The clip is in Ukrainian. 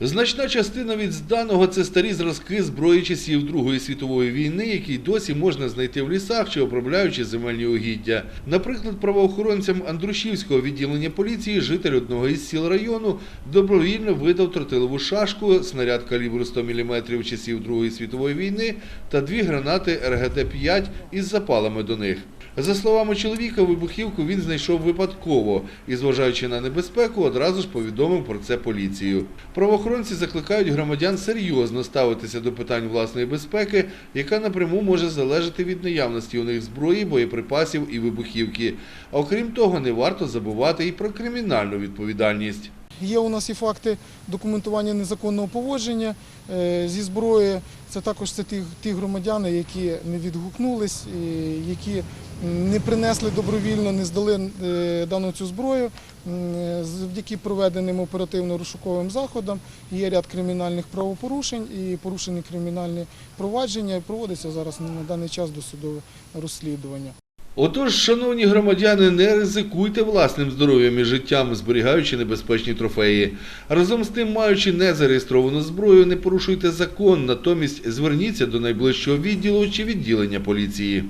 Значна частина від зданого це старі зразки зброї часів Другої світової війни, які досі можна знайти в лісах чи обробляючи земельні угіддя. Наприклад, правоохоронцям Андрушівського відділення поліції житель одного із сіл району добровільно видав тротилову шашку, снаряд калібру 100 мм часів Другої світової війни та дві гранати РГД-5 із запалами до них. За словами чоловіка, вибухівку він знайшов випадково і, зважаючи на небезпеку, одразу ж повідомив про це поліцію. Правоохоронці закликають громадян серйозно ставитися до питань власної безпеки, яка напряму може залежати від наявності у них зброї, боєприпасів і вибухівки. А окрім того, не варто забувати і про кримінальну відповідальність. Є у нас і факти документування незаконного поводження е, зі зброєю. Це також це ті, ті громадяни, які не відгукнулись, які не принесли добровільно, не здали е, дану цю зброю. Завдяки проведеним оперативно-розшуковим заходам є ряд кримінальних правопорушень і порушені кримінальні провадження. Проводиться зараз на даний час досудове розслідування. Отож, шановні громадяни, не ризикуйте власним здоров'ям і життям, зберігаючи небезпечні трофеї. Разом з тим, маючи незареєстровану зброю, не порушуйте закон, натомість зверніться до найближчого відділу чи відділення поліції.